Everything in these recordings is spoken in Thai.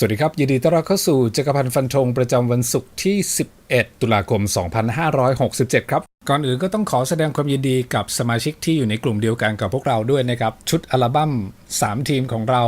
สวัสดีครับ ยินดีต้อนรับเข้าสู่จักรพันธ์ฟันธงประจำวันศุกร์ที่ 11 ตุลาคม 2567 ครับ ก่อนอื่นก็ต้องขอแสดงความยินดีกับสมาชิกที่อยู่ในกลุ่มเดียวกันกับพวกเราด้วยนะครับ ชุดอัลบั้ม 3 ทีมของเรา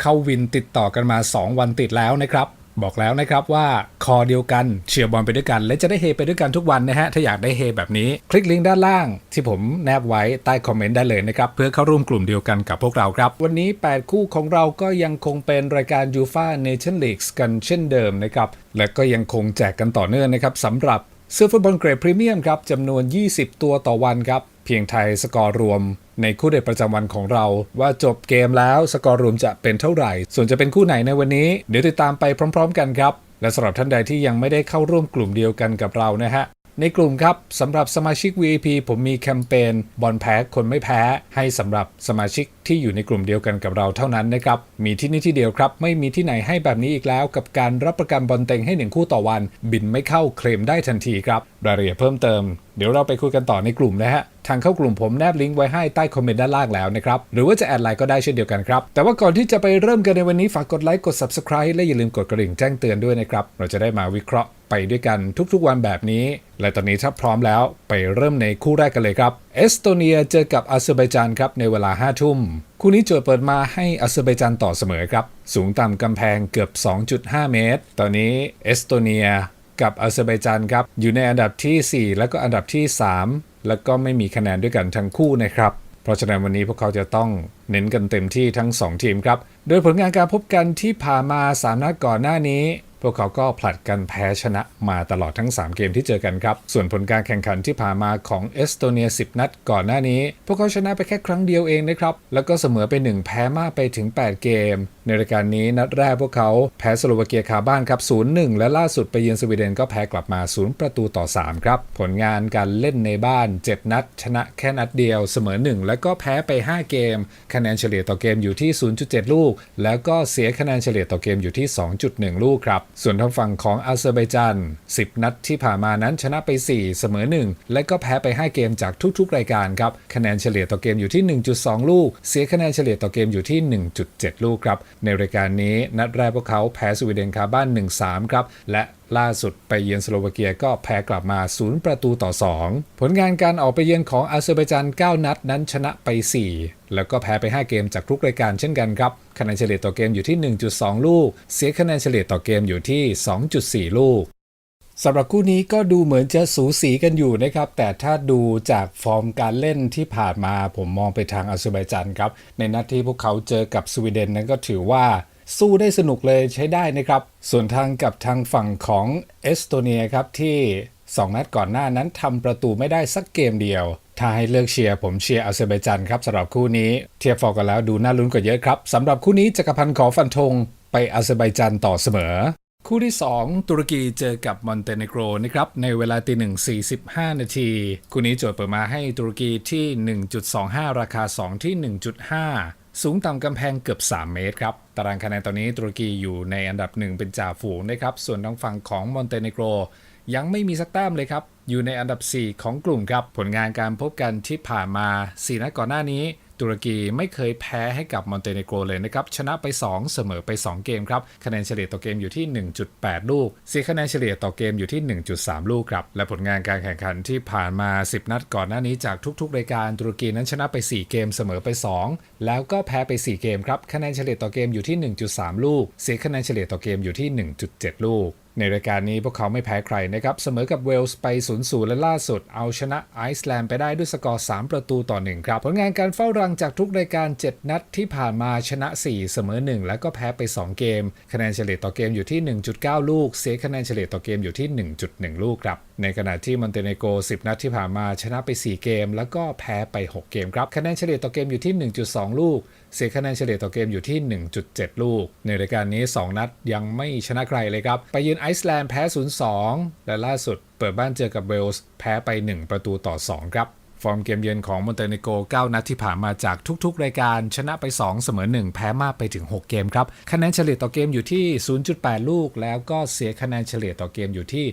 เข้าวินติดต่อกันมา 2 วันติดแล้วนะครับ บอกแล้วนะครับว่าคอเดียวกันเชียร์บอลไปด้วยกัน และจะได้เฮไปด้วยกันทุกวันนะฮะ ถ้าอยากได้เฮแบบนี้ คลิกลิงก์ด้านล่าง ที่ผมแนบไว้ใต้คอมเมนต์ได้เลยนะครับ เพื่อเข้าร่วมกลุ่มเดียวกันกับพวกเราครับ วันนี้ 8 คู่ของเราก็ยังคงเป็นรายการยูฟาเนชั่นลีกกันเช่นเดิมนะครับ และก็ยังคงแจกกันต่อเนื่องนะครับสำหรับเสื้อฟุตบอลเกรดพรีเมียมครับจำนวน 20 ตัวต่อวันครับ เพียงไทยสกอร์รวม ในคู่เด็ดประจำวันของเรา ว่าจบเกมแล้วสกอร์รวมจะเป็นเท่าไหร่ ส่วนจะเป็นคู่ไหนในวันนี้ เดี๋ยวติดตามไปพร้อม ๆ กันครับ และสำหรับท่านใดที่ยังไม่ได้เข้าร่วมกลุ่มเดียวกันกับเรานะฮะ ในกลุ่มครับสำหรับสมาชิก VIP ผมมีแคมเปญบอลแพ้คนไม่แพ้ให้สำหรับสมาชิกที่อยู่ในกลุ่มเดียวกันกับเราเท่านั้นนะครับ มีที่นี่ที่เดียวครับ ไม่มีที่ไหนให้แบบนี้อีกแล้ว กับการรับประกันบอลเต็งให้หนึ่งคู่ต่อวัน บินไม่เข้าเคลมได้ทันทีครับรายละเอียดเพิ่มเติมเดี๋ยวเราไปคุยกันต่อในกลุ่มนะฮะ ทางเข้ากลุ่มผมแนบลิงก์ไว้ให้ใต้คอมเมนต์ด้านล่างแล้วนะครับ หรือว่าจะแอดไลน์ก็ได้เช่นเดียวกันครับ แต่ว่าก่อนที่จะไปเริ่มกันในวันนี้ฝากกดไลค์กด subscribe และอย่าลืมกดกระดิ่งแจ้งเตือนด้วยนะครับ เราจะได้มาวิเคราะห์ไปด้วยกันทุกๆวันแบบนี้ และตอนนี้ถ้าพร้อมแล้วไปเริ่มในคู่แรกกันเลยครับ เอสโตเนียเจอกับอาเซอร์ไบจานครับในเวลา 5 ทุ่ม คู่นี้โจทย์เปิดมาให้อาเซอร์ไบจานต่อเสมอครับ สูงต่ำกำแพงเกือบ 2.5 เมตร ตอนนี้เอสโตเนียกับอาเซอร์ไบจานครับอยู่ในอันดับทีสี่4 แล้วก็อันดับที่ 3 แล้วก็ไม่มีคะแนนด้วยกันทั้งคู่นะครับเพราะฉะนั้นวันนี้พวกเขาจะต้องเน้นกันเต็มที่ทั้ง 2 ทีมครับ โดยผลงานการพบกันที่ผ่านมา 3 นัดก่อนหน้านี้ พวกเขาก็ผลัดกันแพ้ชนะมาตลอดทั้ง 3 เกมที่เจอกันครับ ส่วนผลการแข่งขันที่ผ่านมาของเอสโตเนีย 10 นัดก่อนหน้านี้ พวกเขาชนะไปแค่ครั้งเดียวเองนะครับ แล้วก็เสมอไป 1 แพ้มากไปถึง 8 เกม ในรายการนี้นัดแรกพวกเขาแพ้สโลวาเกียคาบ้านครับ 0-1 และล่าสุดไปเยือนสวีเดนก็แพ้กลับมา 0 ประตูต่อ 3 ครับ ผลงานการเล่นในบ้าน 7 นัด ชนะแค่นัดเดียว เสมอ 1 แล้วก็แพ้ไป 5 เกม คะแนนเฉลี่ยต่อเกมอยู่ที่ 0.7 ลูก แล้วก็เสียคะแนนเฉลี่ยต่อเกมอยู่ที่ 2.1 ลูกครับส่วนทางฝั่งของอาเซอร์ไบจาน10 นัดที่ผ่านมานั้นชนะไป 4 เสมอ 1 และก็แพ้ไป 5 เกมจากทุกๆ รายการครับ คะแนนเฉลี่ยต่อเกมอยู่ที่ 1.2 ลูก เสียคะแนนเฉลี่ยต่อเกมอยู่ที่ 1.7 ลูกครับ ในรายการนี้นัดแรกพวกเขาแพ้สวีเดนคาบ้าน 1-3 ครับ และล่าสุดไปเยือนสโลวาเกียก็แพ้กลับมา 0 ประตูต่อ 2 ผลงานการออกไปเยือนของอาเซอร์ไบจาน9 นัดนั้นชนะไป 4 แล้วก็แพ้ไป 5 เกมจากทุกรายการเช่นกันครับ คะแนนเฉลี่ยต่อเกมอยู่ที่ 1.2 ลูก เสียคะแนนเฉลี่ยต่อเกมอยู่ที่ 2.4 ลูกสำหรับคู่นี้ก็ดูเหมือนจะสูสีกันอยู่นะครับ แต่ถ้าดูจากฟอร์มการเล่นที่ผ่านมาผมมองไปทางอาเซอร์ไบจานครับ ในนัดที่พวกเขาเจอกับสวีเดนนั้นก็ถือว่า สู้ได้สนุกเลยใช้ได้นะครับ ส่วนทางกับทางฝั่งของเอสโตเนียครับที่ 2 นัดก่อนหน้านั้นทำประตูไม่ได้สักเกมเดียว ถ้าให้เลือกเชียร์ผมเชียร์อาเซอร์ไบจานครับสำหรับคู่นี้เทียบฟอร์กันแล้วดูน่าลุ้นกว่าเยอะครับสำหรับคู่นี้จักรพันธ์ขอฟันธงไปอาเซอร์ไบจานต่อเสมอ คู่ที่ 2 ตุรกีเจอกับมอนเตเนโกรนะครับในเวลาตีหนึ่ง45 นาที คู่นี้โจทย์เปิดมาให้ตุรกีที่ 1.25 ราคา 2 ที่ 1.5 สูงต่ำกำแพงเกือบ 3 เมตรครับ ตารางคะแนนตอนนี้ตุรกีอยู่ในอันดับ 1 เป็นจ่าฝูงนะครับ ส่วนทางฝั่งของมอนเตเนโกรยังไม่มีสักแต้มเลยครับ อยู่ในอันดับ 4 ของกลุ่มครับ ผลงานการพบกันที่ผ่านมา 4 นัดก่อนหน้านี้ ตุรกีไม่เคยแพ้ให้กับมอนเตเนโกรเลยนะครับ ชนะไป 2 เสมอไป 2 เกมครับ คะแนนเฉลี่ยต่อเกมอยู่ที่ 1.8 ลูกเสียคะแนนเฉลี่ยต่อเกมอยู่ที่ 1.3 ลูกครับ และผลงานการแข่งขันที่ผ่านมา 10 นัดก่อนหน้านี้จากทุกๆ รายการตุรกีนั้นชนะไป 4 เกมเสมอไป 2 แล้วก็แพ้ไป 4 เกมครับ คะแนนเฉลี่ยต่อเกมอยู่ที่ 1.3 ลูก เสียคะแนนเฉลี่ยต่อเกมอยู่ที่ 1.7 ลูก ในรายการนี้พวกเขาไม่แพ้ใครนะครับ เสมอกับเวลส์ไป 0-0 และล่าสุด เอาชนะไอซ์แลนด์ไปได้ด้วยสกอร์ 3 ประตูต่อ 1 ครับ ผลงานการเฝ้ารังจากทุกรายการ 7 นัดที่ผ่านมาชนะ 4 เสมอ 1 แล้วก็แพ้ไป 2 เกม คะแนนเฉลี่ยต่อเกมอยู่ที่ 1.9 ลูก เสียคะแนนเฉลี่ยต่อเกมอยู่ที่ 1.1 ลูกครับในขณะที่มอนเตเนโก 10 นัดที่ผ่านมาชนะไป 4 เกม แล้วก็แพ้ไป 6 เกมครับ คะแนนเฉลี่ยต่อเกมอยู่ที่ 1.2 ลูก เสียคะแนนเฉลี่ยต่อเกมอยู่ที่ 1.7 ลูก ในรายการนี้ 2 นัดยังไม่ชนะใครเลยครับ ไปยืนไอซ์แลนด์แพ้ 0-2 และล่าสุดเปิดบ้านเจอกับเวลส์แพ้ไป 1 ประตูต่อ 2 ครับ ฟอร์มเกมเยือนของมอนเตเนโกร9นัดที่ผ่านมาจากทุกๆ รายการชนะไป 2 เสมอ 1 แพ้มากไปถึง 6 เกมครับคะแนนเฉลี่ยต่อเกมอยู่ที่ 0.8 ลูก แล้วก็เสียคะแนนเฉลี่ยต่อเกมอยู่ที่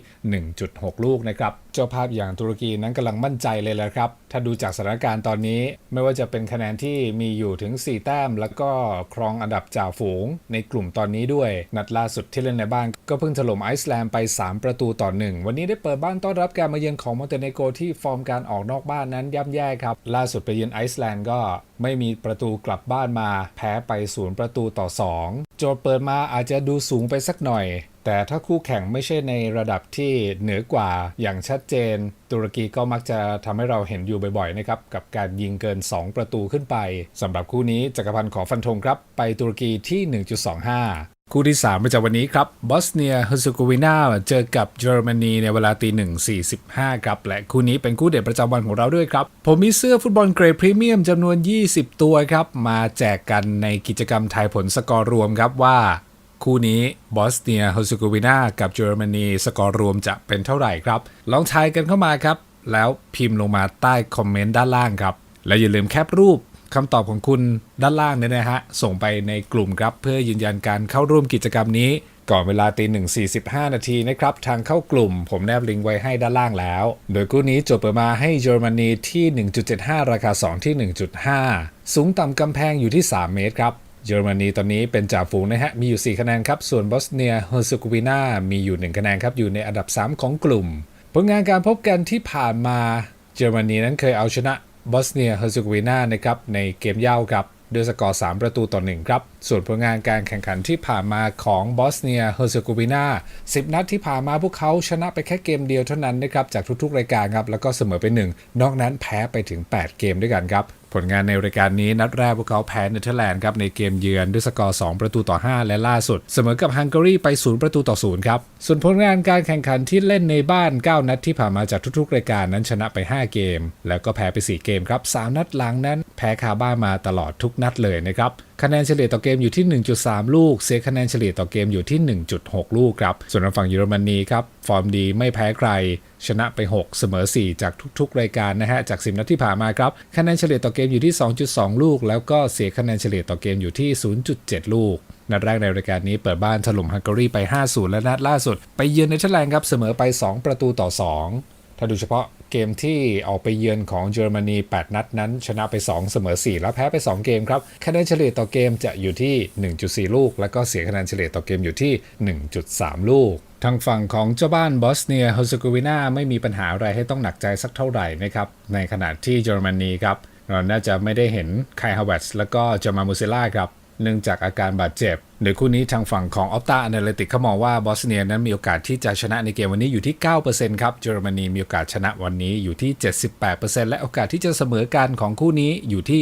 1.6 ลูกนะครับเจ้าภาพอย่างตุรกีนั้นกำลังมั่นใจเลยแหละครับ ถ้าดูจากสถานการณ์ตอนนี้ ไม่ว่าจะเป็นคะแนนที่มีอยู่ถึง 4 แต้ม แล้วก็ครองอันดับจ่าฝูง ในกลุ่มตอนนี้ด้วย นัดล่าสุดที่เล่นในบ้าน ก็เพิ่งถล่มไอซ์แลนด์ไป 3 ประตูต่อหนึ่งวันนี้ได้เปิดบ้านต้อนรับการมาเยือนของมอนเตเนโกรที่ฟอร์มการออกนอกบ้านนั้นย่ำแย่ครับ ล่าสุดไปเยือนไอซ์แลนด์ก็ไม่มีประตูกลับบ้านมา แพ้ไปศูนย์ประตูต่อ 2 โจทย์เปิดมาอาจจะดูสูงไปสักหน่อย แต่ถ้าคู่แข่งไม่ใช่ในระดับที่เหนือกว่าอย่างชัดเจน ตุรกีก็มักจะทำให้เราเห็นอยู่บ่อยๆนะครับกับการยิงเกิน 2 ประตูขึ้นไปสำหรับคู่นี้จักรพันธ์ขอฟันธงครับ ไปตุรกีที่ 1.25คู่ที่ 3 ประจำวันนี้ครับบอสเนียเฮอร์เซโกวีนาเจอกับเยอรมนีในเวลาตี1.45ครับ และคู่นี้เป็นคู่เด็ดประจำวันของเราด้วยครับ ผมมีเสื้อฟุตบอลเกรดพรีเมียมจำนวน 20 ตัวครับ มาแจกกันในกิจกรรมทายผลสกอร์รวมครับว่า คู่นี้บอสเนียเฮอร์เซโกวีนากับเยอรมนีสกอร์รวมจะเป็นเท่าไหร่ครับ ลองทายกันเข้ามาครับ แล้วพิมพ์ลงมาใต้คอมเมนต์ด้านล่างครับ และอย่าลืมแคปรูปคำตอบของคุณด้านล่างเนี่ยนะฮะ ส่งไปในกลุ่มครับ เพื่อยืนยันการเข้าร่วมกิจกรรมนี้ ก่อนเวลาตีหนึ่งสี่สิบห้านาทีนะครับ ทางเข้ากลุ่ม ผมแนบลิงก์ไว้ให้ด้านล่างแล้ว โดยคู่นี้จบเปิดมาให้เยอรมนีที่ 1.75 ราคา 2 ที่ 1.5 สูงต่ำกำแพงอยู่ที่ 3 เมตรครับ เยอรมนีตอนนี้เป็นจ่าฝูงนะฮะ มีอยู่ 4 คะแนนครับ ส่วนบอสเนียเฮอร์เซโกวีนามีอยู่ 1 คะแนนครับ อยู่ในอันดับ 3 ของกลุ่ม ผลงานการพบกันที่ผ่านมาเยอรมนีนั้นเคยเอาชนะบอสเนียเฮอร์เซโกวีนานะครับในเกมเย่าครับด้วยสกอร์ 3 ประตูต่อ 1 ครับ ส่วนผลงานการแข่งขันที่ผ่านมาของบอสเนียเฮอร์เซโกวีนา10 นัดที่ผ่านมาพวกเขาชนะไปแค่เกมเดียวเท่านั้นนะครับ จากทุกๆ รายการครับ แล้วก็เสมอไป 1 นอกนั้นแพ้ไปถึง 8 เกมด้วยกันครับ ผลงานในรายการนี้นัดแรกพวกเขาแพ้เนเธอร์แลนด์ครับในเกมเยือนด้วยสกอร์ 2 ประตูต่อ 5 และล่าสุด เสมอกับฮังการีไป 0 ประตูต่อ 0 ครับ ส่วนผลงานการแข่งขันที่เล่นในบ้าน 9 นัดที่ผ่านมาจากทุกๆ รายการนั้นชนะไป 5 เกม แล้วก็แพ้ไป 4 เกมครับ 3 นัดหลังนั้น แพ้คาบ้านมาตลอดทุกนัดเลยนะครับ คะแนนเฉลี่ยต่อเกมอยู่ที่ 1.3 ลูก เสียคะแนนเฉลี่ยต่อเกมอยู่ที่ 1.6 ลูกครับ ส่วนทางฝั่งเยอรมนีครับ ฟอร์มดีไม่แพ้ใคร ชนะไป 6 เสมอ 4 จากทุกๆ รายการนะฮะ จาก 10 นัดที่ผ่านมาครับ คะแนนเฉลี่ยต่อเกมอยู่ที่ 2.2 ลูก แล้วก็เสียคะแนนเฉลี่ยต่อเกมอยู่ที่ 0.7 ลูก นัดแรกในรายการนี้เปิดบ้านถล่มฮังการีไป 5-0 และนัดล่าสุด ไปเยือนเนเธอร์แลนด์ครับ เสมอไป 2 ประตูต่อ 2 ถ้าดูเฉพาะเกมที่ออกไปเยือนของเยอรมนี 8 นัดนั้น ชนะไป 2 เสมอ 4 แล้วแพ้ไป 2 เกมครับคะแนนเฉลี่ยต่อเกมจะอยู่ที่ 1.4 ลูก แล้วก็เสียคะแนนเฉลี่ยต่อเกมอยู่ที่ 1.3 ลูกทางฝั่งของเจ้าบ้านบอสเนียเฮอร์เซโกวีนาไม่มีปัญหาอะไรให้ต้องหนักใจสักเท่าไหร่นะครับ ในขณะที่เยอรมนีครับ เราน่าจะไม่ได้เห็นไคฮาวเวสแล้วก็จามามูเซล่าครับ เนื่องจากอาการบาดเจ็บ โดยคู่นี้ทางฝั่งของออ t ตา a อนาลิติกเขามองว่าบอสเนียนั้นมีโอกาสที่จะชนะในเกมวันนี้อยู่ที่ 9%ครับเยอรมนีมีโอกาสชนะวันนี้อยู่ที่ 78%และโอกาสที่จะเสมอกันของคู่นี้อยู่ที่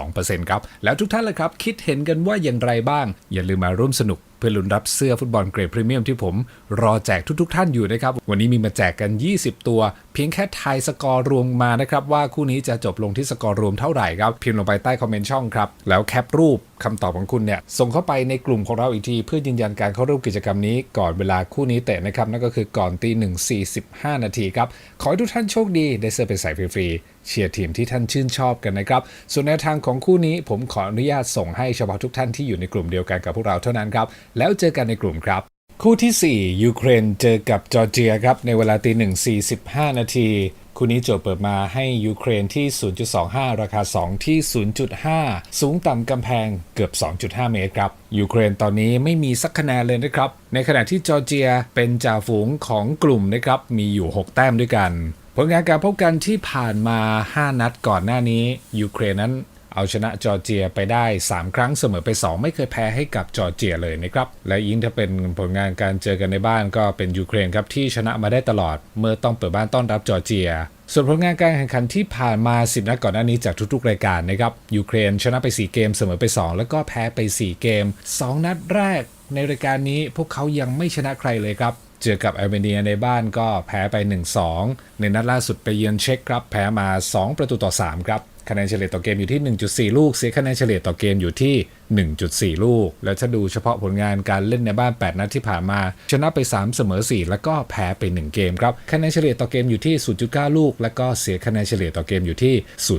12%ครับแล้วทุกท่านล่ะครับ คิดเห็นกันว่าอย่างไรบ้าง อย่าลืมมาร่วมสนุกเพื่อลุ้นรับเสื้อฟุตบอลเกรดพรีเมียมที่ผมรอแจกทุกๆท่านอยู่นะครับ วันนี้มีมาแจกกัน 20 ตัว เพียงแค่ทายสกอร์รวมมานะครับ ว่าคู่นี้จะจบลงที่สกอร์รวมเท่าไหร่ครับ พิมพ์ลงไปใต้คอมเมนต์ช่องครับ แล้วแคปรูปคำตอบของคุณเนี่ยส่งเข้าไปในกลุ่มของเราอีกที เพื่อยืนยันการเข้าร่วมกิจกรรมนี้ก่อนเวลาคู่นี้เตะนะครับ นั่นก็คือก่อนตีหนึ่งสี่สิบห้านาทีครับ ขอให้ทุกท่านโชคดี ได้เสื้อไปใส่ฟรีๆเชียร์ทีมที่ท่านชื่นชอบกันนะครับ ส่วนแนวทางของคู่นี้ผมขออนุญาตส่งให้เฉพาะทุกท่านที่อยู่ในกลุ่มเดียวกันกับพวกเราเท่านั้นครับแล้วเจอกันในกลุ่มครับคู่ที่ 4 ยูเครนเจอกับจอร์เจียครับในเวลาตีหนึ่งสี่สิบห้านาที คู่นี้โจทย์เปิดมาให้ยูเครนที่ 0.25 ราคา 2 ที่ 0.5 สูงต่ำกำแพงเกือบ 2.5 เมตรครับ ยูเครนตอนนี้ไม่มีสักคะแนนเลยนะครับ ในขณะที่จอร์เจียเป็นจ่าฝูงของกลุ่มนะครับ มีอยู่ 6 แต้มด้วยกัน ผลงานการพบกันที่ผ่านมา 5 นัดก่อนหน้านี้ ยูเครนนั้น เอาชนะจอร์เจียไปได้ 3 ครั้งเสมอไป 2 ไม่เคยแพ้ให้กับจอร์เจียเลยนะครับ และยิ่งถ้าเป็นผลงานการเจอกันในบ้านก็เป็นยูเครนครับที่ชนะมาได้ตลอด เมื่อต้องเปิดบ้านต้อนรับจอร์เจียส่วนผลงานการแข่งขันที่ผ่านมา 10 นัดก่อนหน้านี้จากทุก ๆ รายการนะครับยูเครนชนะไป 4 เกมเสมอไป 2 แล้วก็แพ้ไป 4 เกม 2 นัดแรกในรายการนี้พวกเขายังไม่ชนะใครเลยครับ เจอกับอาร์เมเนียในบ้านก็แพ้ไป 1-2 ในนัดล่าสุดไปเยือนเช็กครับ แพ้มา 2 ประตูต่อ 3 ครับ คะแนนเฉลี่ยต่อเกมอยู่ที่ 1.4 ลูก เสียคะแนนเฉลี่ยต่อเกมอยู่ที่ 1.4 ลูก แล้วถ้าดูเฉพาะผลงานการเล่นในบ้าน 8 นัดที่ผ่านมา ชนะไป 3 เสมอ 4 แล้วก็แพ้ไป 1 เกมครับคะแนนเฉลี่ยต่อเกมอยู่ที่ 0.9 ลูก แล้วก็เสียคะแนนเฉลี่ยต่อเกมอยู่ที่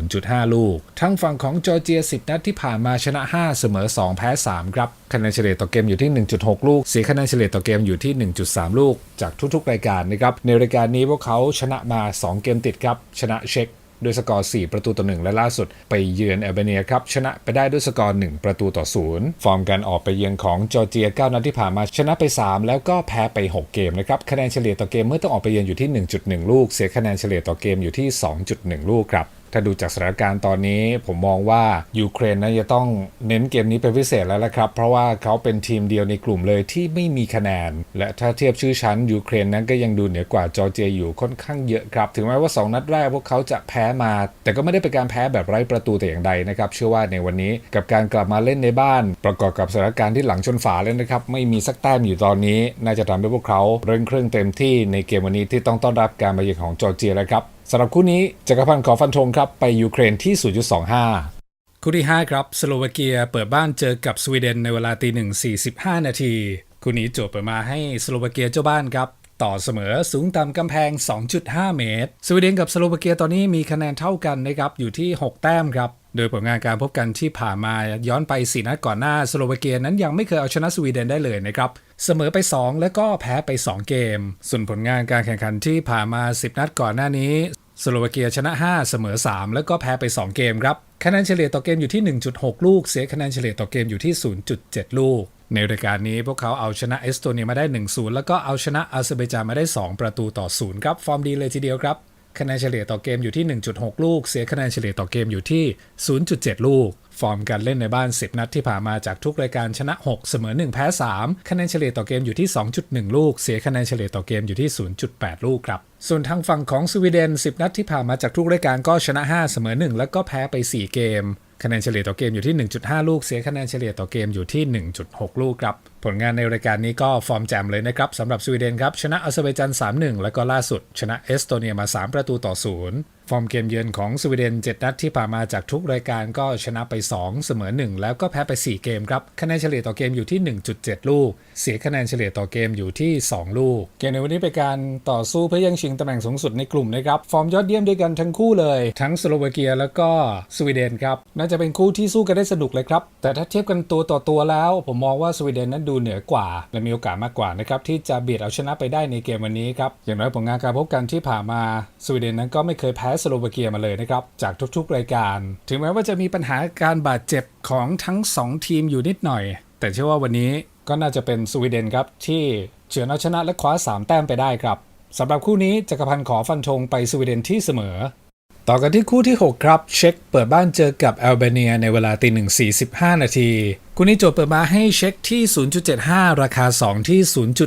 0.5 ลูก ทั้งฝั่งของจอร์เจีย 10 นัดที่ผ่านมาชนะ 5 เสมอ 2 แพ้ 3 ครับคะแนนเฉลี่ยต่อเกมอยู่ที่ 1.6 ลูก เสียคะแนนเฉลี่ยต่อเกมอยู่ที่ 1.3 ลูก จากทุกๆ รายการนะครับ ในรายการนี้พวกเขาชนะมา 2 เกมติดครับ ชนะเช็ก ด้วยสกอร์ 4 ประตูต่อ 1 และล่าสุดไปเยือนแอลเบเนียครับชนะไปได้ด้วยสกอร์ 1 ประตูต่อ 0 ฟอร์มการออกไปเยือนของจอร์เจีย 9 นัดที่ผ่านมาชนะไป 3 แล้วก็แพ้ไป 6 เกมนะครับคะแนนเฉลี่ยต่อเกมเมื่อต้องออกไปเยือนอยู่ที่ 1.1 ลูก เสียคะแนนเฉลี่ยต่อเกมอยู่ที่ 2.1 ลูกครับ ถ้าดูจากสถานการณ์ตอนนี้ผมมองว่ายูเครนนะจะต้องเน้นเกมนี้เป็นพิเศษแล้วละครับ เพราะว่าเขาเป็นทีมเดียวในกลุ่มเลยที่ไม่มีคะแนน และถ้าเทียบชื่อชั้นยูเครนนั้นก็ยังดูเหนือกว่าจอร์เจียอยู่ค่อนข้างเยอะครับ ถึงแม้ว่า 2 นัดแรกพวกเขาจะแพ้มา แต่ก็ไม่ได้เป็นการแพ้แบบไร้ประตูแต่อย่างใดนะครับ เชื่อว่าในวันนี้กับการกลับมาเล่นในบ้าน ประกอบกับสถานการณ์ที่หลังชนฝาเลยนะครับไม่มีสักแต้มอยู่ตอนนี้ น่าจะทำให้พวกเขาเร่งเครื่องเต็มที่ในเกมวันนี้ที่ต้องต้อนรับการมาเยือนของจอร์เจียแล้วครับ สำหรับคู่นี้จักรพันธ์ขอฟันธงครับไปยูเครนที่ 0.25 คู่ที่ 5 ครับสโลวาเกียเปิดบ้านเจอกับสวีเดนในเวลาตีหนึ่ง45 นาทีคู่นี้จทย์เปิดมาให้สโลวาเกียเจ้าบ้านครับต่อเสมอสูงต่ำกำแพง 2.5 เมตร สวีเดนกับสโลวาเกียตอนนี้มีคะแนนเท่ากันนะครับอยู่ที่ 6 แต้มครับ โดยผลงานการพบกันที่ผ่านมาย้อนไป 4 นัดก่อนหน้าสโลวาเกียนั้นยังไม่เคยเอาชนะสวีเดนได้เลยนะครับ เสมอไป 2 แล้วก็แพ้ไป 2 เกม ส่วนผลงานการแข่งขันที่ผ่านมา 10 นัดก่อนหน้านี้ สโลวาเกียชนะ 5 เสมอ 3 แล้วก็แพ้ไป 2 เกมครับ คะแนนเฉลี่ยต่อเกมอยู่ที่ 1.6 ลูก เสียคะแนนเฉลี่ยต่อเกมอยู่ที่ 0.7 ลูก ในรายการนี้พวกเขาเอาชนะเอสโตเนียมาได้ 1-0 แล้วก็เอาชนะอาเซอร์เบจานมาได้ 2 ประตูต่อ 0 ครับ ฟอร์มดีเลยทีเดียวครับ คะแนนเฉลี่ยต่อเกมอยู่ที่ 1.6 ลูก เสียคะแนนเฉลี่ยต่อเกมอยู่ที่ 0.7 ลูก ฟอร์มการเล่นในบ้าน 10 นัดที่ผ่านมาจากทุกรายการชนะ 6 เสมอ 1 แพ้ 3 คะแนนเฉลี่ยต่อเกมอยู่ที่ 2.1 ลูก เสียคะแนนเฉลี่ยต่อเกมอยู่ที่ 0.8 ลูกครับส่วนทางฝั่งของสวีเดน 10 นัดที่ผ่านมาจากทุกรายการก็ชนะ 5 เสมอ 1 แล้วก็แพ้ไป 4 เกม คะแนนเฉลี่ยต่อเกมอยู่ที่ 1.5 ลูก เสียคะแนนเฉลี่ยต่อเกมอยู่ที่ 1.6 ลูกครับ ผลงานในรายการนี้ก็ฟอร์มแจ่มเลยนะครับสำหรับสวีเดนครับชนะอาเซอร์ไบจัน 3-1 แล้วก็ล่าสุด ชนะเอสโตเนียมา 3 ประตูต่อ 0 ฟอร์มเกมเยือนของสวีเดน 7 นัดที่ผ่านมาจากทุกรายการก็ชนะไป 2 เสมอ 1 แล้วก็แพ้ไป 4 เกมครับ คะแนนเฉลี่ยต่อเกมอยู่ที่ 1.7 ลูก เสียคะแนนเฉลี่ยต่อเกมอยู่ที่ 2 ลูก เกมในวันนี้เป็นการต่อสู้เพื่อย่งชิงตำแหน่งสูงสุดในกลุ่มนะครับฟอร์มยอดเยี่ยมด้วยกันทั้งคู่เลย ทั้งสโลวาเกียแล้วก็สวีเดนครับน่าจะเป็นคู่ที่สู้กันได้สนุกเลยครับแต่ถ้าเทียบกันตัวต่อตัวแล้ว ผมมองว่าสวีเดนนั้นดููเหนือกว่า และมีโอกาสมากกว่านะครับที่จะเบียดเอาชนะไปได้ในเกมวันนี้ครับอย่างน้อยผลงานการพบกันที่ผ่านมาสวีเดนนั้นก็ไม่เคยแพ้สโลวาเกียมาเลยนะครับจากทุกๆรายการ ถึงแม้ว่าจะมีปัญหาการบาดเจ็บของทั้งสองทีมอยู่นิดหน่อย แต่เชื่อว่าวันนี้ก็น่าจะเป็นสวีเดนครับที่เฉือนเอาชนะและคว้าสามแต้มไปได้ครับสำหรับคู่นี้จักรพันธ์ขอฟันธงไปสวีเดนที่เสมอ ต่อกันที่คู่ที่ 6 ครับ เช็กเปิดบ้านเจอกับแอลเบเนียในเวลาตีหนึ่ง45นาที คู่นี้โจทย์เปิดมาให้เช็คที่ 0.75 ราคา 2 ที่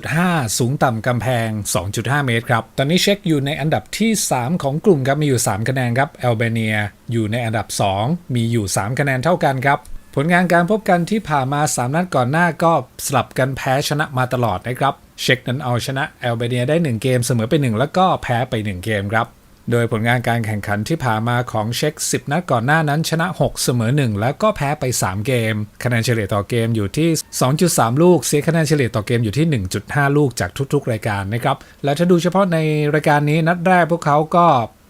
0.5 สูงต่ำกำแพง 2.5 เมตรครับ ตอนนี้เช็คอยู่ในอันดับที่ 3 ของกลุ่มครับ มีอยู่ 3 คะแนนครับแอลเบเนียอยู่ในอันดับ 2 มีอยู่ 3 คะแนนเท่ากันครับ ผลงานการพบกันที่ผ่านมา 3 นัดก่อนหน้าก็สลับกันแพ้ชนะมาตลอดนะครับ เช็คนั้นเอาชนะแอลเบเนียได้ 1 เกมเสมอไป 1 แล้วก็แพ้ไป 1 เกมครับ โดยผลงานการแข่งขันที่ผ่านมาของเช็ค10 นัดก่อนหน้านั้นชนะ 6 เสมอ 1 แล้วก็แพ้ไป 3 เกม คะแนนเฉลี่ยต่อเกมอยู่ที่ 2.3 ลูก เสียคะแนนเฉลี่ยต่อเกมอยู่ที่ 1.5 ลูกจากทุกๆ รายการนะครับ และถ้าดูเฉพาะในรายการนี้นัดแรกพวกเขาก็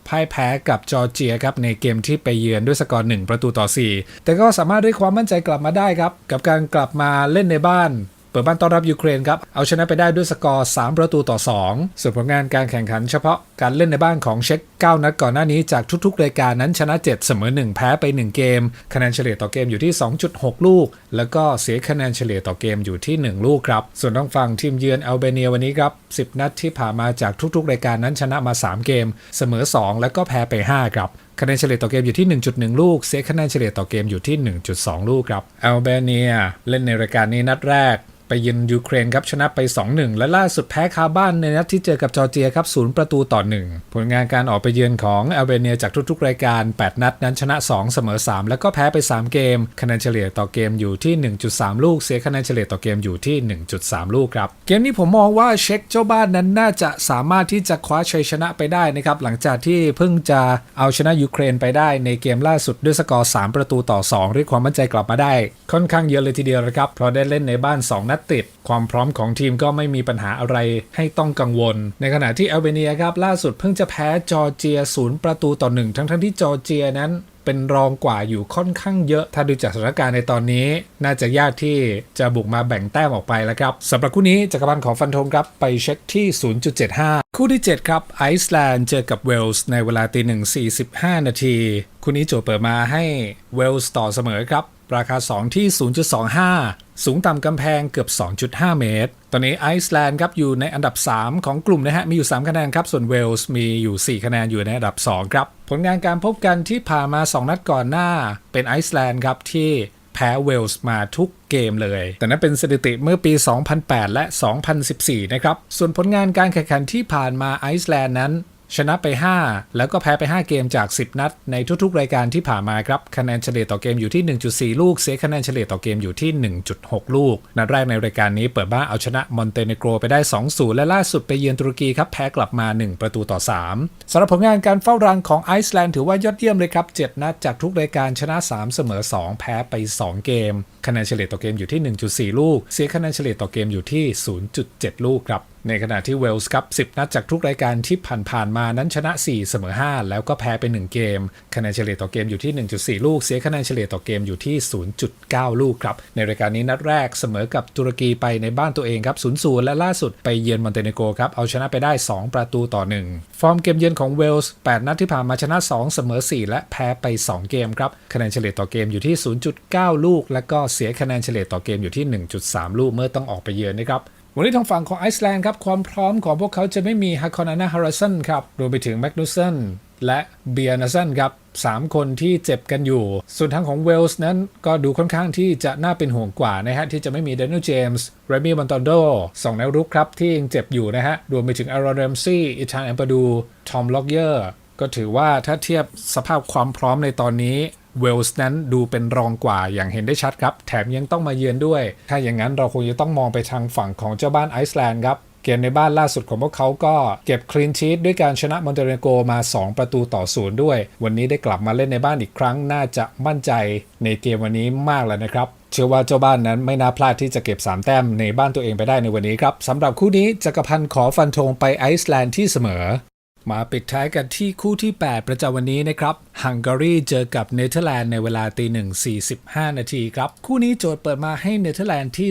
พ่ายแพ้กับจอร์เจียครับในเกมที่ไปเยือนด้วยสกอร์1ประตูต่อ 4 แต่ก็สามารถด้วยความมั่นใจกลับมาได้ครับ กับการกลับมาเล่นในบ้าน เปิดบ้านต้อนรับยูเครนครับ เอาชนะไปได้ด้วยสกอร์ 3 ประตูต่อ 2 ส่วนผลงานการแข่งขันเฉพาะการเล่นในบ้านของเช็ก9 นัดก่อนหน้านี้จากทุกๆ รายการนั้นชนะ 7 เสมอ 1 แพ้ไป 1 เกม คะแนนเฉลี่ยต่อเกมอยู่ที่ 2.6 ลูก แล้วก็เสียคะแนนเฉลี่ยต่อเกมอยู่ที่ 1 ลูกครับ ส่วนทางฝั่งทีมเยือนอัลเบเนียวันนี้ครับ 10 นัดที่ผ่านมาจากทุกๆ รายการนั้นชนะมา 3 เกม เสมอ 2 แล้วก็แพ้ไป 5 ครับคะแนนเฉลี่ยต่อเกมอยู่ที่ 1.1 ลูกเสียคะแนนเฉลี่ยต่อเกมอยู่ที่ 1.2 ลูกครับอัลเบเนียเล่นในรายการนี้นัดแรก เยือนยูเครนครับชนะไป 2-1 และล่าสุดแพ้คาบ้านในนัดที่เจอกับจอร์เจียครับ0ประตูต่อ 1 ผลงานการออกไปเยือนของแอลเบเนียจากทุกๆ รายการ 8 นัดนั้นชนะ 2 เสมอ 3 แล้วก็แพ้ไป 3 เกม คะแนนเฉลี่ยต่อเกมอยู่ที่ 1.3 ลูก เสียคะแนนเฉลี่ยต่อเกมอยู่ที่ 1.3 ลูกครับ เกมนี้ผมมองว่าเช็คเจ้าบ้านนั้นน่าจะสามารถที่จะคว้าชัยชนะไปได้นะครับหลังจากที่เพิ่งจะเอาชนะยูเครนไปได้ในเกมล่าสุดด้วยสกอร์ 3 ประตูต่อ 2 เรียกความมั่นใจกลับมาได้ ค่อนข้างเยอะเลยทีเดียวนะครับเพราะได้เล่นในบ้าน 2 นัดติด ความพร้อมของทีมก็ไม่มีปัญหาอะไรให้ต้องกังวล ในขณะที่แอลเบเนียครับล่าสุดเพิ่งจะแพ้จอร์เจีย0ประตูต่อ1ทั้งทั้งที่จอร์เจียนั้นเป็นรองกว่าอยู่ค่อนข้างเยอะ ถ้าดูจากสถานการณ์ในตอนนี้ น่าจะยากที่จะบุกมาแบ่งแต้มออกไปแล้วครับสำหรับคู่นี้จักรพันธ์ของฟันธงครับไปเช็คที่ 0.75 คู่ที่ 7 ครับไอซ์แลนด์เจอกับเวลส์ในเวลาตีหนึ่ง45 นาที คู่นี้โจเปิดมาให้เวลส์ต่อเสมอครับ ราคา 2 ที่ 0.25 สูงต่ำกำแพงเกือบ 2.5 เมตร ตอนนี้ไอซ์แลนด์ครับอยู่ในอันดับ 3 ของกลุ่มนะฮะ มีอยู่ 3 คะแนนครับ ส่วนเวลส์มีอยู่ 4 คะแนนอยู่ในอันดับ 2 ครับ ผลงานการพบกันที่ผ่านมา 2 นัดก่อนหน้า เป็นไอซ์แลนด์ครับที่แพ้เวลส์มาทุกเกมเลย แต่นั้นเป็นสถิติเมื่อปี 2008 และ 2014 นะครับ ส่วนผลงานการแข่งขันที่ผ่านมาไอซ์แลนด์นั้น ชนะไป 5 แล้วก็แพ้ไป 5 เกมจาก 10 นัด ในทุกๆ รายการที่ผ่านมาครับ คะแนนเฉลี่ยต่อเกมอยู่ที่ 1.4 ลูก เสียคะแนนเฉลี่ยต่อเกมอยู่ที่ 1.6 ลูก นัดแรกในรายการนี้เปิดบ้านเอาชนะมอนเตเนโกรไปได้ 2-0 และล่าสุดไปเยือนตุรกีครับ แพ้กลับมา 1 ประตูต่อ 3สำหรับผลงานการเฝ้ารังของไอซ์แลนด์ถือว่ายอดเยี่ยมเลยครับ 7 นัดจากทุกรายการชนะ 3 เสมอ 2 แพ้ไป 2 เกม คะแนนเฉลี่ยต่อเกมอยู่ที่ 1.4 ลูก เสียคะแนนเฉลี่ยต่อเกมอยู่ที่ 0.7 ลูกครับในขณะที่เวลส์ครับ 10 นัดจากทุกรายการที่ผ่านๆมานั้นชนะ 4 เสมอ 5 แล้วก็แพ้ไป 1 เกม คะแนนเฉลี่ยต่อเกมอยู่ที่ 1.4 ลูก เสียคะแนนเฉลี่ยต่อเกมอยู่ที่ 0.9 ลูกครับ ในรายการนี้นัดแรกเสมอกับตุรกีไปในบ้านตัวเองครับ 0-0 และล่าสุดไปเยือนมอนเตเนโกรครับ เอาชนะไปได้ 2 ประตูต่อ 1 ฟอร์มเกมเยือนของเวลส์ 8 นัดที่ผ่านมาชนะ 2 เสมอ 4 และแพ้ไป 2 เกมครับ คะแนนเฉลี่ยต่อเกมอยู่ที่ 0.9 ลูก และก็เสียคะแนนเฉลี่ยต่อเกมอยู่ที่ 1.3 ลูกเมื่อต้องออกไปเยือนนะครับวันนี้ทางฝั่งของไอซ์แลนด์ครับความพร้อมของพวกเขาจะไม่มีฮักคอนานาฮาร์สันครับรวมไปถึงแมกนูสันและเบียร์นาสันครับ3คนที่เจ็บกันอยู่ ส่วนทางของเวลส์นั้นก็ดูค่อนข้างที่จะน่าเป็นห่วงกว่านะฮะ ที่จะไม่มีเดนิลเจมส์เรมี่บันตอนโดสองแนวรุกครับ ที่ยังเจ็บอยู่นะฮะ รวมไปถึงอารอนเรมซี่อิชานแอมปาดู ทอมล็อกเยอร์ ก็ถือว่าถ้าเทียบสภาพความพร้อมในตอนนี้ เวลส์นั้นดูเป็นรองกว่าอย่างเห็นได้ชัดครับ แถมยังต้องมาเยือนด้วย ถ้าอย่างนั้นเราคงจะต้องมองไปทางฝั่งของเจ้าบ้านไอซ์แลนด์ครับ เกมในบ้านล่าสุดของพวกเขาก็เก็บคลีนชีตด้วยการชนะมอนเตเนโกมา 2 ประตูต่อศูนย์ด้วย วันนี้ได้กลับมาเล่นในบ้านอีกครั้ง น่าจะมั่นใจในเกมวันนี้มากแล้วนะครับเชื่อว่าเจ้าบ้านนั้นไม่น่าพลาดที่จะเก็บ 3 แต้มในบ้านตัวเองไปได้ในวันนี้ครับสำหรับคู่นี้จักรพันธ์ขอฟันธงไปไอซ์แลนด์ที่เสมอ มาปิดท้ายกันที่คู่ที่ 8 ประจำวันนี้นะครับฮังการีเจอกับเนเธอร์แลนด์ในเวลาตีหนึ่ง45 นาทีครับ คู่นี้โจทย์เปิดมาให้เนเธอร์แลนด์ที่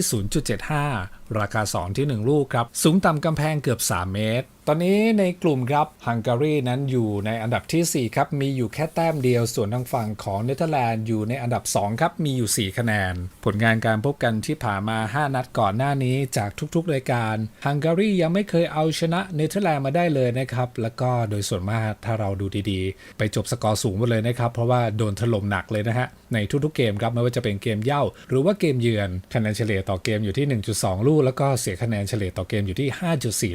0.75 ราคา 2 ที่ 1 ลูกครับ สูงต่ำกำแพงเกือบ 3 เมตรตอนนี้ในกลุ่มครับฮังการีนั้นอยู่ในอันดับทีสี่ 4 ครับ มีอยู่แค่แต้มเดียว ส่วนทางฝั่งของเนเธอร์แลนด์อยู่ในอันดับ 2 ครับ มีอยู่ 4 คะแนน ผลงานการพบกันที่ผ่านมา 5 นัดก่อนหน้านี้จากทุกๆ รายการฮังการียังไม่เคยเอาชนะเนเธอร์แลนด์มาได้เลยนะครับ แล้วก็โดยส่วนมากถ้าเราดูดีๆ ไปจบสกอร์สูงหมดเลยนะครับ เพราะว่าโดนถล่มหนักเลยนะฮะ ในทุกๆเกมครับ ไม่ว่าจะเป็นเกมเย่า หรือว่าเกมเยือนคะแนนเฉลี่ยต่อเกมอยู่ที่ 1.2 ลูก แล้วก็เสียคะแนนเฉลี่ยต่อเกมอยู่ที่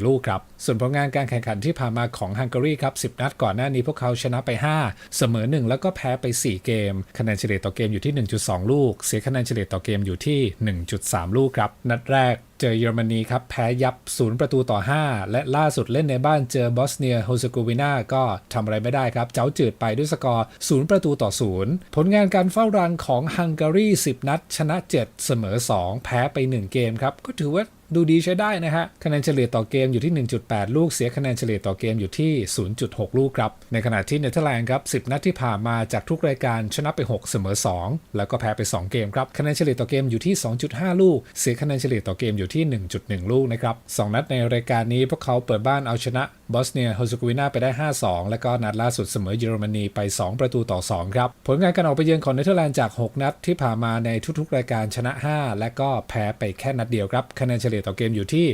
5.4 ลูกครับ ส่วนผลงานการแข่งขันที่ผ่านมาของฮังการีครับ 10 นัดก่อนหน้านี้พวกเขาชนะไป 5 เสมอ 1 แล้วก็แพ้ไป 4 เกม คะแนนเฉลี่ยต่อเกมอยู่ที่ 1.2 ลูก เสียคะแนนเฉลี่ยต่อเกมอยู่ที่ 1.3 ลูกครับ นัดแรก เจอเยอรมนีครับ แพ้ยับ 0 ประตูต่อ 5 และล่าสุดเล่นในบ้านเจอบอสเนียโฮเซโกวีนาก็ทำอะไรไม่ได้ครับ เจ้าจืดไปด้วยสกอร์ 0 ประตูต่อ 0 ผลงานการเฝ้ารังของฮังการี 10 นัด ชนะ 7 เสมอ 2 แพ้ไป 1 เกมครับ ก็ถือว่า ดูดีใช้ได้นะฮะ คะแนนเฉลี่ยต่อเกมอยู่ที่ 1.8 ลูก เสียคะแนนเฉลี่ยต่อเกมอยู่ที่ 0.6 ลูกครับ ในขณะที่เนเธอร์แลนด์ครับ 10 นัดที่ผ่านมาจากทุกรายการชนะไป 6 เสมอ 2 แล้วก็แพ้ไป 2 เกมครับ คะแนนเฉลี่ยต่อเกมอยู่ที่ 2.5 ลูก เสียคะแนนเฉลี่ยต่อเกมอยู่ที่ 1.1 ลูกนะครับ 2 นัดในรายการนี้พวกเขาเปิดบ้านเอาชนะ บอสเนียโฮเซโกวีนาไปได้ 5-2 แล้วก็นัดล่าสุดเสมอเยอรมนีไป 2 ประตูต่อ 2 ครับ ผลงานการออกไปเยือนของเนเธอร์แลนด์จาก 6 นัดที่ผ่านมาในทุกๆ รายการชนะ 5 และก็แพ้ไปแค่นัดเดียวครับ คะแนนเฉลี่ยต่อเกมอยู่ที่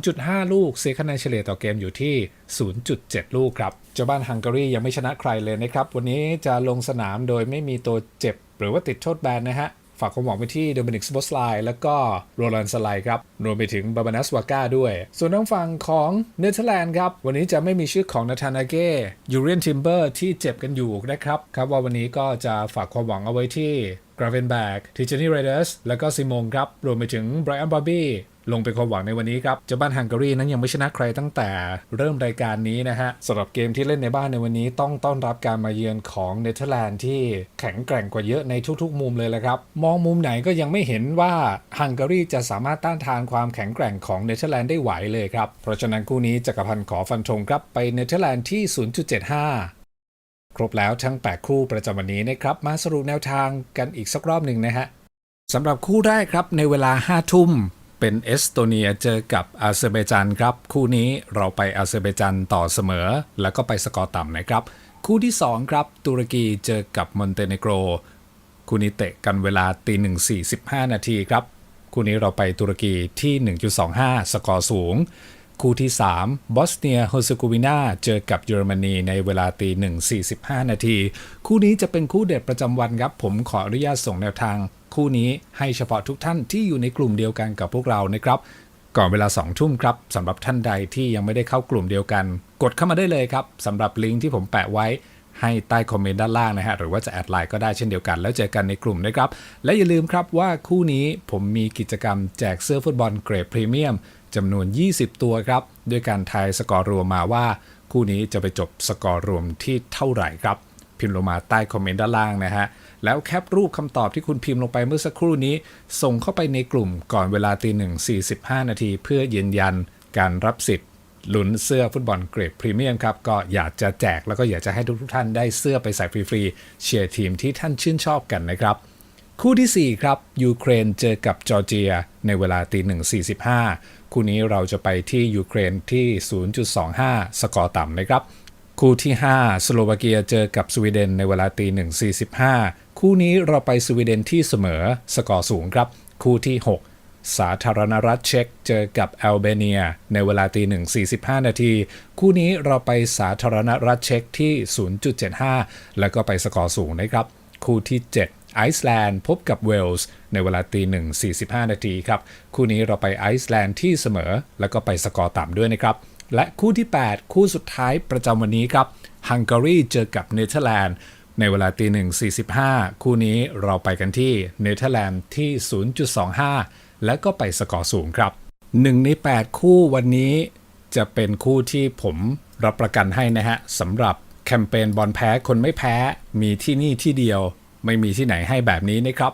2.5 ลูก เสียคะแนนเฉลี่ยต่อเกมอยู่ที่ 0.7 ลูกครับ เจ้าบ้านฮังการียังไม่ชนะใครเลยนะครับ วันนี้จะลงสนามโดยไม่มีตัวเจ็บ หรือว่าติดโทษแบนนะฮะ ฝากความหวังไปที่โดมินิกสปอสไลและก็โรลันสไลครับรวมไปถึงบาบานัสวาก้าด้วย ส่วนทางฝั่งของเนเธอร์แลนด์ครับวันนี้จะไม่มีชื่อของนาธานาเก้ยูเรียนทิมเบอร์ที่เจ็บกันอยู่นะครับครับว่าวันนี้ก็จะฝากความหวังเอาไว้ที่กราเวนแบกทิจนีเรเดอร์สและก็ซิมงครับ รวมไปถึงไบรอันบาร์บี้ ลงเป็นความหวังในวันนี้ครับเจ้าบ้านฮังการีนั้นยังไม่ชนะใครตั้งแต่เริ่มรายการนี้นะฮะสำหรับเกมที่เล่นในบ้านในวันนี้ต้องต้อนรับการมาเยือนของเนเธอร์แลนด์ที่แข็งแกร่งกว่าเยอะในทุกๆ มุมเลยแหละครับ มองมุมไหนก็ยังไม่เห็นว่าฮังการีจะสามารถต้านทานความแข็งแกร่งของเนเธอร์แลนด์ได้ไหวเลยครับ เพราะฉะนั้นคู่นี้จักรพันธ์ขอฟันธงครับไปเนเธอร์แลนด์ที่ 0.75ครบแล้วทั้ง 8 คู่ประจำวันนี้นะครับ มาสรุปแนวทางกันอีกสักรอบหนึ่งนะฮะสำหรับคู่แรกครับในเวลา 5 ทุ่ม เป็นเอสโตเนียเจอกับอาเซอร์ไบจานครับ คู่นี้เราไปอาเซอร์ไบจานต่อเสมอ แล้วก็ไปสกอร์ต่ำนะครับ คู่ที่ 2 ครับ ตุรกีเจอกับมอนเตเนโกรคู่นี้เตะกันเวลาตีหนึ่งสี่สิบห้านาทีครับ คู่นี้เราไปตุรกีที่ 1.25 สกอร์สูง คู่ที่ 3 บอสเนียเฮอร์เซโกวีนาเจอกับเยอรมนีในเวลาตีหนึ่งสี่สิบห้านาที คู่นี้จะเป็นคู่เด็ดประจำวันครับ ผมขออนุญาตส่งแนวทาง คู่นี้ให้เฉพาะทุกท่านที่อยู่ในกลุ่มเดียวกันกับพวกเรานะครับ ก่อนเวลา2ทุ่มครับสำหรับท่านใดที่ยังไม่ได้เข้ากลุ่มเดียวกัน กดเข้ามาได้เลยครับสำหรับลิงก์ที่ผมแปะไว้ให้ใต้คอมเมนต์ด้านล่างนะฮะ หรือว่าจะแอดไลน์ก็ได้เช่นเดียวกัน แล้วเจอกันในกลุ่มนะครับ และอย่าลืมครับว่าคู่นี้ผมมีกิจกรรมแจกเสื้อฟุตบอลเกรดพรีเมียมจำนวน 20 ตัวครับ ด้วยการทายสกอร์รวมมาว่า คู่นี้จะไปจบสกอร์รวมที่เท่าไหร่ครับ พิมพ์ลงมาใต้คอมเมนต์ด้านล่างนะฮะ แล้วแคปรูปคำตอบที่คุณพิมพ์ลงไปเมื่อสักครู่นี้ ส่งเข้าไปในกลุ่มก่อนเวลาตีหนึ่งสี่สิบห้านาที เพื่อยืนยันการรับสิทธิ์ลุ้นเสื้อฟุตบอลเกรดพรีเมียมครับ ก็อยากจะแจกแล้วก็อยากจะให้ทุกท่านได้เสื้อไปใส่ฟรีๆเชียร์ทีมที่ท่านชื่นชอบกันนะครับ คู่ที่ 4 ครับ ยูเครนเจอกับจอร์เจีย ในเวลาตีหนึ่งสี่สิบห้าคู่นี้เราจะไปที่ยูเครนที่ 0.25 สกอร์ต่ำนะครับ คู่ที่ 5 สโลวาเกียเจอกับสวีเดนในเวลาตีหนึ่งสี่สิบห้า คู่นี้เราไปสวีเดนที่เสมอสกอร์สูงครับ คู่ที่ 6 สาธารณรัฐเช็กเจอกับแอลเบเนีย ในเวลาตีหนึ่งสี่สิบห้านาที คู่นี้เราไปสาธารณรัฐเช็กที่ 0.75 แล้วก็ไปสกอร์สูงนะครับ คู่ที่ 7ไอซ์แลนด์พบกับเวลส์ในเวลาตีหนึ่งสี่สิบห้านาทีครับ คู่นี้เราไปไอซ์แลนด์ที่เสมอ แล้วก็ไปสกอร์ต่ำด้วยนะครับ และคู่ที่ 8 คู่สุดท้ายประจำวันนี้ครับฮังการีเจอกับเนเธอร์แลนด์ ในเวลาตีหนึ่งสี่สิบห้าคู่นี้เราไปกันที่เนเธอร์แลนด์ที่ 0.25 แล้วก็ไปสกอร์สูงครับหนึ่งใน 8 คู่วันนี้จะเป็นคู่ที่ผมรับประกันให้นะฮะสำหรับแคมเปญบอลแพ้คนไม่แพ้มีที่นี่ที่เดียว ไม่มีที่ไหนให้แบบนี้นะครับ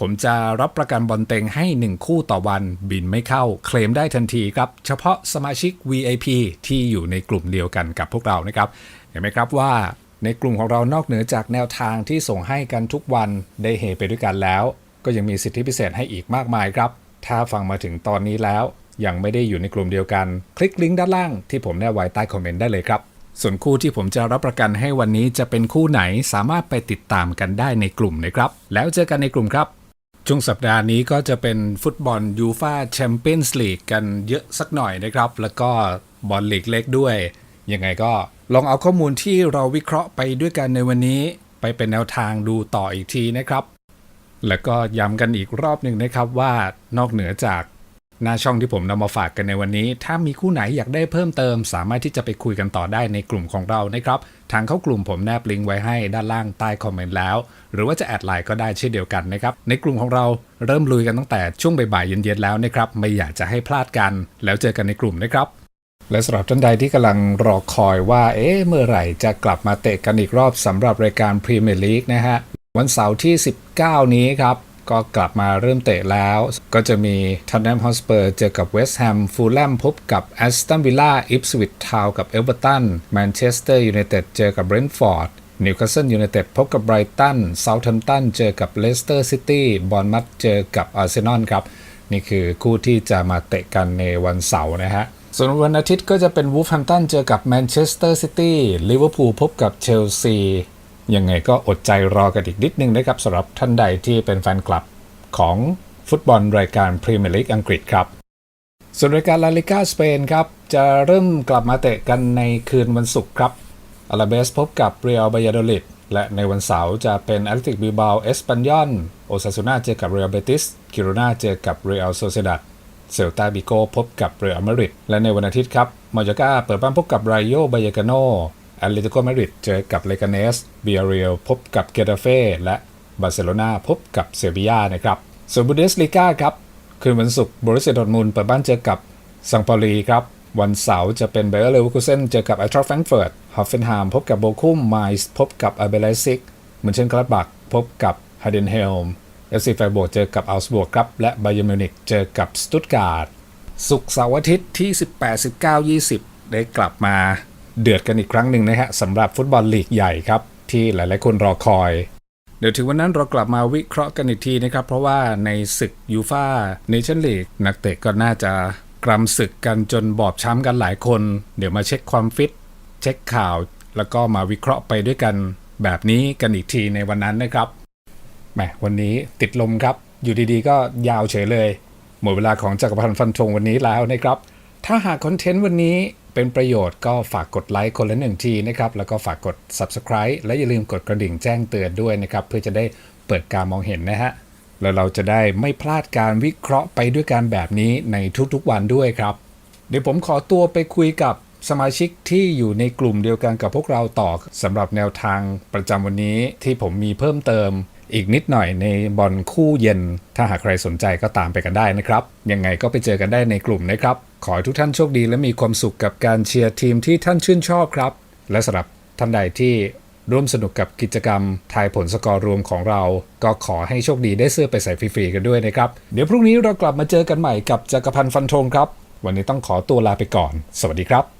ผมจะรับประกันบอลเต็งให้ 1 คู่ต่อวันบินไม่เข้า เคลมได้ทันทีครับ เฉพาะสมาชิก VIP ที่อยู่ในกลุ่มเดียวกันกับพวกเรานะครับ เห็นไหมครับว่า ในกลุ่มของเรานอกเหนือจากแนวทางที่ส่งให้กันทุกวันได้เฮไปด้วยกันแล้ว ก็ยังมีสิทธิพิเศษให้อีกมากมายครับ ถ้าฟังมาถึงตอนนี้แล้ว ยังไม่ได้อยู่ในกลุ่มเดียวกัน คลิกลิงก์ด้านล่างที่ผมแนบไว้ใต้คอมเมนต์ได้เลยครับ ส่วนคู่ที่ผมจะรับประกันให้วันนี้จะเป็นคู่ไหนสามารถไปติดตามกันได้ในกลุ่มนะครับ แล้วเจอกันในกลุ่มครับช่วงสัปดาห์นี้ก็จะเป็นฟุตบอลยูฟาแชมเปี้ยนส์ลีกกันเยอะสักหน่อยนะครับ แล้วก็บอลลีกเล็กด้วยยังไงก็ ลองเอาข้อมูลที่เราวิเคราะห์ไปด้วยกันในวันนี้ ไปเป็นแนวทางดูต่ออีกทีนะครับ แล้วก็ย้ำกันอีกรอบหนึ่งนะครับว่านอกเหนือจากหน้าช่องที่ผมนำมาฝากกันในวันนี้ ถ้ามีคู่ไหนอยากได้เพิ่มเติม สามารถที่จะไปคุยกันต่อได้ในกลุ่มของเรานะครับ ทางเข้ากลุ่มผมแนบลิงก์ไว้ให้ด้านล่างใต้คอมเมนต์แล้ว หรือว่าจะแอดไลน์ก็ได้เช่นเดียวกันนะครับ ในกลุ่มของเราเริ่มลุยกันตั้งแต่ช่วงบ่ายๆเย็นๆแล้วนะครับ ไม่อยากจะให้พลาดกัน แล้วเจอกันในกลุ่มนะครับ และสำหรับท่านใดที่กำลังรอคอยว่า เอ๊ะ เมื่อไหร่จะกลับมาเตะกันอีกรอบสำหรับรายการพรีเมียร์ลีกนะฮะ วันเสาร์ที่ 19 นี้ครับ ก็กลับมาเริ่มเตะแล้ว ก็จะมีทันแนมฮอสเปอร์เจอกับเวสต์แฮมฟูลแลมพบกับแอสตันวิลล่าอิปสวิตทาวกับเอเวอร์ตันแมนเชสเตอร์ยูไนเต็ดเจอกับเบรนท์ฟอร์ดนิวคาสเซิลยูไนเต็ดพบกับไบรตันเซาท์แฮมป์ตันเจอกับเลสเตอร์ซิตี้บอลมัดเจอกับอาร์เซนอลครับ นี่คือคู่ที่จะมาเตะกันในวันเสาร์นะฮะ ส่วนวันอาทิตย์ก็จะเป็นวูฟแฮมตันเจอกับแมนเชสเตอร์ซิตี้ลิเวอร์พูลพบกับเชลซียังไงก็อดใจรอกันอีกนิดนึงนะครับสำหรับท่านใดที่เป็นแฟนคลับของฟุตบอลรายการพรีเมียร์ลีกอังกฤษครับ ส่วนรายการลาลิก้าสเปนครับ จะเริ่มกลับมาเตะกันในคืนวันศุกร์ครับอาราเบสพบกับเรียลบายาโดลิดและในวันเสาร์จะเป็นแอตเลติกบิบาเอสปันยอนโอซาซูนาเจอกับเรอัลเบติสกิโรนาเจอกับเรอัลโซเซดัด เซลตาบิโกพบกับเรอัลมาริดและในวันอาทิตย์ครับมายากาเปิดบ้านพบกับไรโยบายากาโนแอตเลติโกมาดริดเจอกับเลกาเนสเบียเรียลพบกับเกตาเฟ่และบาร์เซโลนาพบกับเซบียานะครับส่วนบูเดสลีกาครับ คืนวันศุกร์บริสเซดอร์มุนเปิดบ้านเจอกับซังปาลีครับ วันเสาร์จะเป็นเบเอร์เลวคูเซนเจอกับไอทรอแฟรงเฟิร์ตฮอฟเฟนไฮม์พบกับโบคุมไมส์พบกับอาเบลซิกเหมือนเช่นกลาดบักพบกับฮาเดนเฮลม เอฟซีไฟบวกเจอกับอัลส์บวกครับ และไบเยอร์มิวนิกเจอกับสตุตการ์ดศุกร์เสาร์อาทิตย์ที่ 18 19 20 ได้กลับมาเดือดกันอีกครั้งหนึ่งนะฮะสำหรับฟุตบอลลีกใหญ่ครับ ที่หลายๆคนรอคอย เดี๋ยวถึงวันนั้นเรากลับมาวิเคราะห์กันอีกทีนะครับ เพราะว่าในศึกยูฟาเนชั่นลีกนักเตะก็น่าจะกรำศึกกันจนบอบช้ำกันหลายคน เดี๋ยวมาเช็คความฟิต เช็คข่าว แล้วก็มาวิเคราะห์ไปด้วยกันแบบนี้กันอีกทีในวันนั้นนะครับ หมวันนี้ติดลมครับ อยู่ดีๆ ก็ยาวเฉยเลย หมดเวลาของจักรพันธ์ฟันธงวันนี้แล้วนะครับ ถ้าหากคอนเทนต์วันนี้เป็นประโยชน์ก็ฝากกดไลค์คนละหนึ่งทีนะครับ แล้วก็ฝากกด Subscribe และอย่าลืมกดกระดิ่งแจ้งเตือนด้วยนะครับ เพื่อจะได้เปิดการมองเห็นนะฮะ แล้วเราจะได้ไม่พลาดการวิเคราะห์ไปด้วยกันแบบนี้ในทุกๆวันด้วยครับ เดี๋ยวผมขอตัวไปคุยกับสมาชิกที่อยู่ในกลุ่มเดียวกันกับพวกเราต่อสำหรับแนวทางประจำวันนี้ที่ผมมีเพิ่มเติม อีกนิดหน่อยในบอลคู่เย็น ถ้าหากใครสนใจก็ตามไปกันได้นะครับ ยังไงก็ไปเจอกันได้ในกลุ่มนะครับ ขอให้ทุกท่านโชคดีและมีความสุขกับการเชียร์ทีมที่ท่านชื่นชอบครับ และสำหรับท่านใดที่ร่วมสนุกกับกิจกรรม ทายผลสกอร์รวมของเรา ก็ขอให้โชคดีได้เสื้อไปใส่ฟรีๆกันด้วยนะครับ เดี๋ยวพรุ่งนี้เรากลับมาเจอกันใหม่กับจักรพันธ์ฟันธงครับ วันนี้ต้องขอตัวลาไปก่อน สวัสดีครับ